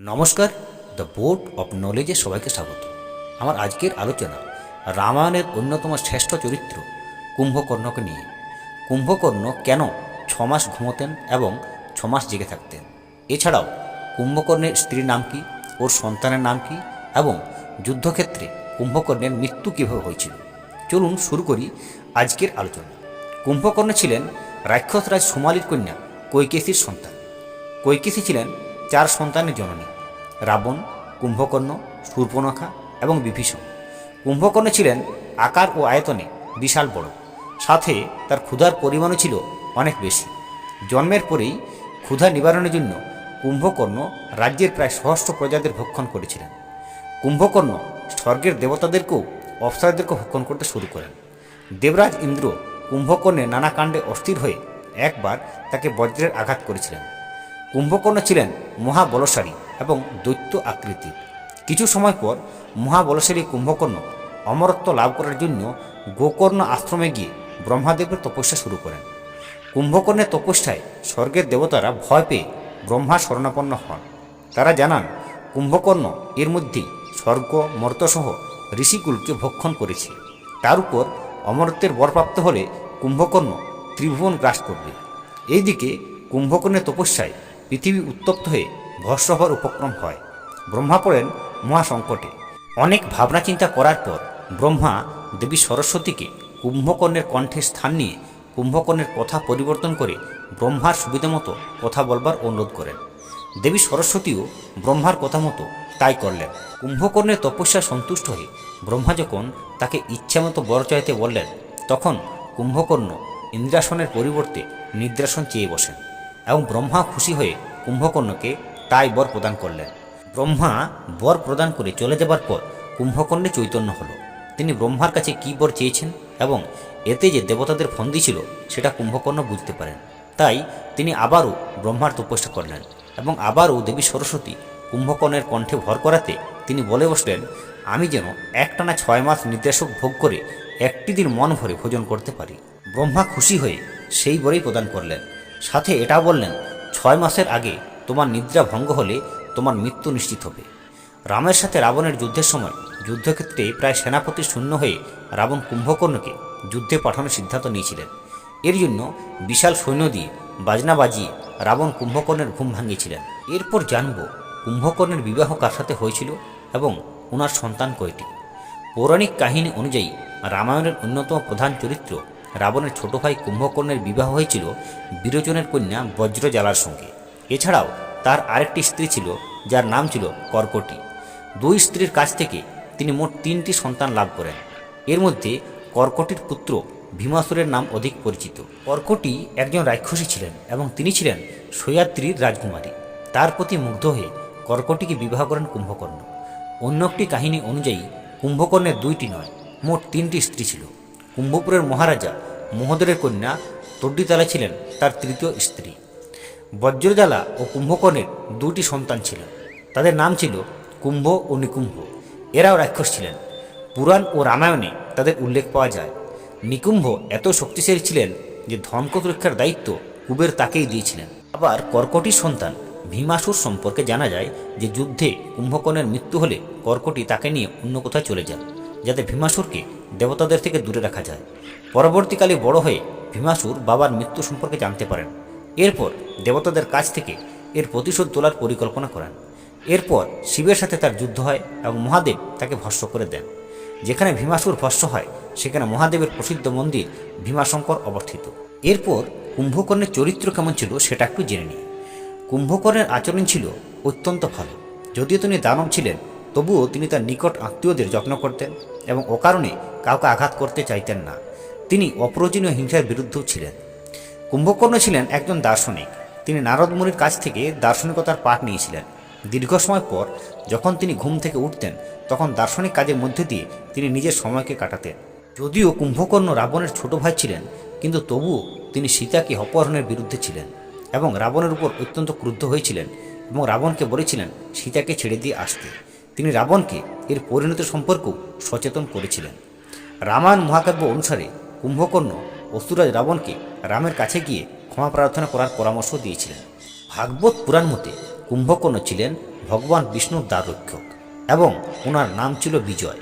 নমস্কার, the board of নলেজে সবাইকে স্বাগত। আমার আজকের আলোচনা রামায়ণের অন্যতম শ্রেষ্ঠ চরিত্র, কুম্ভকর্ণকে নিয়ে। কুম্ভকর্ণ কেন ছমাস ঘুমোতেন এবং ছমাস জেগে থাকতেন? এছাড়াও, কুম্ভকর্ণের স্ত্রীর নাম কি, ওর সন্তানের নাম কি এবং যুদ্ধক্ষেত্রে কুম্ভকর্ণের মৃত্যু কীভাবে হয়েছিল? চলুন শুরু করি আজকের আলোচনা। কুম্ভকর্ণ ছিলেন রাক্ষসরাজ সোমালির কন্যা কৈকেশীর সন্তান। কৈকেশী ছিলেন চার সন্তানের জননী, রাবণ, কুম্ভকর্ণ শূর্পণখা এবং বিভীষণ। কুম্ভকর্ণ ছিলেন আকার ও আয়তনে বিশাল বড়। সাথে তার ক্ষুধার পরিমাণও ছিল অনেক বেশি। জন্মের পরেই ক্ষুধা নিবারণের জন্য কুম্ভকর্ণ রাজ্যের প্রায় সহস্র প্রজাদের ভক্ষণ করেছিলেন। কুম্ভকর্ণ স্বর্গের দেবতাদেরকেও অপ্সরাদেরকেও ভক্ষণ করতে শুরু করেন। দেবরাজ ইন্দ্র কুম্ভকর্ণের নানা কাণ্ডে অস্থির হয়ে একবার তাকে বজ্রের আঘাত করেছিলেন। কুম্ভকর্ণ ছিলেন মহাবলশালী এবং দৈত্য আকৃতি কিছু সময় পর মহাবলশালী কুম্ভকর্ণ অমরত্ব লাভ করার জন্য গোকর্ণ আশ্রমে গিয়ে ব্রহ্মাদেবের তপস্যা শুরু করেন। কুম্ভকর্ণের তপস্যায় স্বর্গের দেবতারা ভয় পেয়ে ব্রহ্মা শরণাপন্ন হন। তারা জানান, কুম্ভকর্ণ এর মধ্যেই স্বর্গ, মর্তসহ ঋষিকুলকে ভক্ষণ করেছে। তার উপর অমরত্বের বরপ্রাপ্ত হলে কুম্ভকর্ণ ত্রিভুবন গ্রাস করবে। এইদিকে কুম্ভকর্ণের তপস্যায় পৃথিবী উত্তপ্ত হয়ে ভস্ম হওয়ার উপক্রম হয়। ব্রহ্মা পড়েন মহাসংকটে। অনেক ভাবনা চিন্তা করার পর ব্রহ্মা দেবী সরস্বতীকে কুম্ভকর্ণের কণ্ঠে স্থান নিয়ে কুম্ভকর্ণের কথা পরিবর্তন করে ব্রহ্মার সুবিধা মতো কথা বলবার অনুরোধ করেন। দেবী সরস্বতীও ব্রহ্মার কথা মতো তাই করলেন। কুম্ভকর্ণের তপস্যা সন্তুষ্ট হয়ে ব্রহ্মা যখন তাকে ইচ্ছামতো বর চাইতে বললেন, তখন কুম্ভকর্ণ ইন্দ্রাসনের পরিবর্তে নিদ্রাসন চেয়ে বসেন। এবং ব্রহ্মা খুশি হয়ে কুম্ভকর্ণকে তাই বর প্রদান করলেন। ব্রহ্মা বর প্রদান করে চলে যাবার পর কুম্ভকর্ণে চৈতন্য হল। তিনি ব্রহ্মার কাছে কী বর চেয়েছেন এবং এতে যে দেবতাদের ফন্দি ছিল, সেটা কুম্ভকর্ণ বুঝতে পারেন। তাই তিনি আবারও ব্রহ্মার তপস্যা করলেন এবং আবারও দেবী সরস্বতী কুম্ভকর্ণের কণ্ঠে ভর করাতে তিনি বলে বসলেন, আমি যেন একটানা ছয় মাস নির্দেশক ভোগ করে একটি দিন মন ভরে ভোজন করতে পারি। ব্রহ্মা খুশি হয়ে সেই বরেই প্রদান করলেন। সাথে এটা বললেন, ছয় মাসের আগে তোমার নিদ্রা ভঙ্গ হলে তোমার মৃত্যু নিশ্চিত হবে। রামের সাথে রাবণের যুদ্ধের সময় যুদ্ধক্ষেত্রে প্রায় সেনাপতি শূন্য হয়ে রাবণ কুম্ভকর্ণকে যুদ্ধে পাঠানোর সিদ্ধান্ত নিয়েছিলেন। এর জন্য বিশাল সৈন্য দিয়ে বাজনা বাজিয়ে রাবণ কুম্ভকর্ণের ঘুম ভাঙিয়েছিলেন। এরপর জানব কুম্ভকর্ণের বিবাহ কার সাথে হয়েছিল এবং ওনার সন্তান কয়টি। পৌরাণিক কাহিনী অনুযায়ী রামায়ণের অন্যতম প্রধান চরিত্র রাবণের ছোট ভাই কুম্ভকর্ণের বিবাহ হয়েছিল বিরোচনের কন্যা বজ্রজালার সঙ্গে। এছাড়াও তার আরেকটি স্ত্রী ছিল, যার নাম ছিল কর্কটি। দুই স্ত্রীর কাছ থেকে তিনি মোট তিনটি সন্তান লাভ করেন। এর মধ্যে কর্কটির পুত্র ভীমাসুরের নাম অধিক পরিচিত। কর্কটি একজন রাক্ষসী ছিলেন এবং তিনি ছিলেন সয়াত্রীর রাজকুমারী। তার প্রতি মুগ্ধ হয়ে কর্কটিকে বিবাহ করেন কুম্ভকর্ণ। অন্য একটি কাহিনী অনুযায়ী কুম্ভকর্ণের দুইটি নয়, মোট তিনটি স্ত্রী ছিল। কুম্ভপুরের মহারাজা মহোদরের কন্যা তড্ডিতালা ছিলেন তার তৃতীয় স্ত্রী। বজ্রজালা ও কুম্ভকর্ণের দুটি সন্তান ছিল। তাদের নাম ছিল কুম্ভ ও নিকুম্ভ। এরাও রাক্ষস ছিলেন। পুরাণ ও রামায়ণে তাদের উল্লেখ পাওয়া যায়। নিকুম্ভ এত শক্তিশালী ছিলেন যে ধনকত রক্ষার দায়িত্ব কুবের তাকেই দিয়েছিলেন। আবার কর্কটির সন্তান ভীমাসুর সম্পর্কে জানা যায় যে যুদ্ধে কুম্ভকর্ণের মৃত্যু হলে কর্কটি তাকে নিয়ে অন্য কোথাও চলে যান, যাতে ভীমাসুরকে দেবতাদের থেকে দূরে রাখা যায়। পরবর্তীকালে বড় হয়ে ভীমাসুর বাবার মৃত্যু সম্পর্কে জানতে পারেন। এরপর দেবতাদের কাছ থেকে এর প্রতিশোধ তোলার পরিকল্পনা করেন। এরপর শিবের সাথে তার যুদ্ধ হয় এবং মহাদেব তাকে ভস্ম করে দেন। যেখানে ভীমাসুর ভস্ম হয়, সেখানে মহাদেবের প্রসিদ্ধ মন্দির ভীমাশঙ্কর অবস্থিত। এরপর কুম্ভকর্ণের চরিত্র কেমন ছিল সেটা একটু জেনে নিই। কুম্ভকর্ণের আচরণ ছিল অত্যন্ত ভালো। যদিও তিনি দানব ছিলেন তবুও তিনি তার নিকট আত্মীয়দের যত্ন করতেন এবং অকারণে কাউকে আঘাত করতে চাইতেন না। তিনি অপ্রয়োজনীয় হিংসার বিরুদ্ধেও ছিলেন। কুম্ভকর্ণ ছিলেন একজন দার্শনিক। তিনি নারদ মুনির কাছ থেকে দার্শনিকতার পাঠ নিয়েছিলেন। দীর্ঘ সময় পর যখন তিনি ঘুম থেকে উঠতেন, তখন দার্শনিক কাজের মধ্যে দিয়ে তিনি নিজের সময়কে কাটাতেন। যদিও কুম্ভকর্ণ রাবণের ছোট ভাই ছিলেন, কিন্তু তবুও তিনি সীতাকে অপহরণের বিরুদ্ধে ছিলেন এবং রাবণের উপর অত্যন্ত ক্রুদ্ধ হয়েছিলেন এবং রাবণকে বলেছিলেন, সীতাকে ছেড়ে দিয়ে আসতে। তিনি রাবণকে এর পরিণতি সম্পর্কেও সচেতন করেছিলেন। রামায়ণ মহাকাব্য অনুসারে কুম্ভকর্ণ অসুরাজ রাবণকে রামের কাছে গিয়ে ক্ষমা প্রার্থনা করার পরামর্শ দিয়েছিলেন। ভাগবত পুরাণ মতে কুম্ভকর্ণ ছিলেন ভগবান বিষ্ণুর দ্বাররক্ষক এবং ওনার নাম ছিল বিজয়।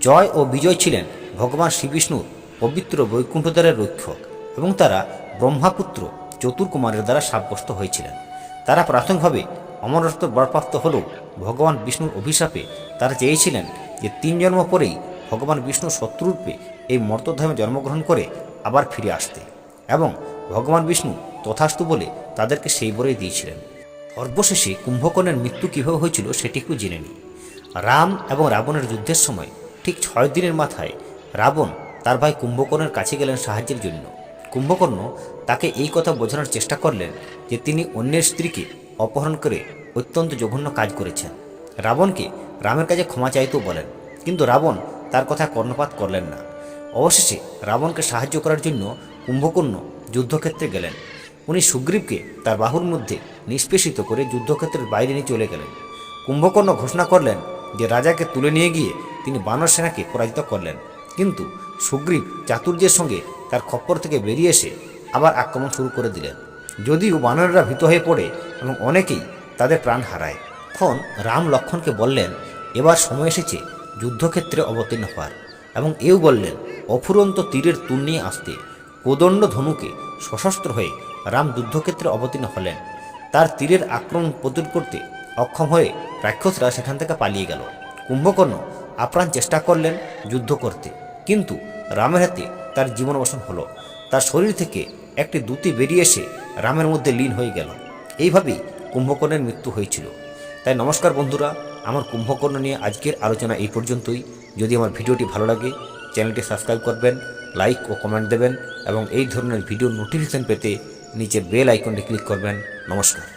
জয় ও বিজয় ছিলেন ভগবান শ্রীবিষ্ণুর পবিত্র বৈকুণ্ঠদ্বারের রক্ষক এবং তারা ব্রহ্মাপুত্র চতুর্কুমারের দ্বারা সাব্যস্ত হয়েছিলেন। তারা প্রাথমিকভাবে অমরত্ব বরপ্রাপ্ত হলেও ভগবান বিষ্ণুর অভিশাপে তারা চেয়েছিলেন যে তিন জন্ম পরেই ভগবান বিষ্ণু শত্রুরূপে এই মর্তধামে জন্মগ্রহণ করে আবার ফিরে আসতে এবং ভগবান বিষ্ণু তথাস্তু বলে তাদেরকে সেই বরেই দিয়েছিলেন। সর্বশেষে কুম্ভকর্ণের মৃত্যু কীভাবে হয়েছিল সেটি একটু জেনে নিই রাম এবং রাবণের যুদ্ধের সময় ঠিক ছয় দিনের মাথায় রাবণ তার ভাই কুম্ভকর্ণের কাছে গেলেন সাহায্যের জন্য। কুম্ভকর্ণ তাকে এই কথা বোঝানোর চেষ্টা করলেন যে তিনি অন্যের স্ত্রীকে অপহরণ করে অত্যন্ত জঘন্য কাজ করেছেন। রাবণকে রামের কাছে ক্ষমা চাইতেও বলেন, কিন্তু রাবণ তার কথা কর্ণপাত করলেন না। অবশেষে রাবণকে সাহায্য করার জন্য কুম্ভকর্ণ যুদ্ধক্ষেত্রে গেলেন। উনি সুগ্রীবকে তার বাহুর মধ্যে নিষ্পেষিত করে যুদ্ধক্ষেত্রের বাইরে নিয়ে চলে গেলেন। কুম্ভকর্ণ ঘোষণা করলেন যে রাজাকে তুলে নিয়ে গিয়ে তিনি বানর সেনাকে পরাজিত করলেন। কিন্তু সুগ্রীব চাতুর্যের সঙ্গে তার খপ্পর থেকে বেরিয়ে এসে আবার আক্রমণ শুরু করে দিলেন। যদিও বানররা ভীত হয়ে পড়ে এবং অনেকেই তাদের প্রাণ হারায়। তখন রাম লক্ষণকে বললেন, এবার সময় এসেছে যুদ্ধক্ষেত্রে অবতীর্ণ হওয়ার। এবং এও বললেন, অফুরন্ত তীরের তুল নিয়ে আসতে কোদণ্ড ধনুকে সশস্ত্র হয়ে রাম যুদ্ধক্ষেত্রে অবতীর্ণ হলেন। তার তীরের আক্রমণ প্রতিরোধ করতে অক্ষম হয়ে রাক্ষসরা সেখান থেকে পালিয়ে গেল। কুম্ভকর্ণ আপ্রাণ চেষ্টা করলেন যুদ্ধ করতে। কিন্তু রামের হাতে তার জীবনবসন হলো। তার শরীর থেকে একটি দুটি বেরিয়ে এসে রামের মধ্যে লীন হয়ে গেল। এইভাবেই কুম্ভকর্ণের মৃত্যু হয়েছিল। তাই নমস্কার বন্ধুরা, আমার কুম্ভকর্ণ নিয়ে আজকের আলোচনা এই পর্যন্তই। যদি আমার ভিডিওটি ভালো লাগে, চ্যানেলটি সাবস্ক্রাইব করবেন, লাইক ও কমেন্ট দেবেন এবং এই ধরনের ভিডিও নোটিফিকেশন পেতে নিচের বেল আইকনটি ক্লিক করবেন। নমস্কার।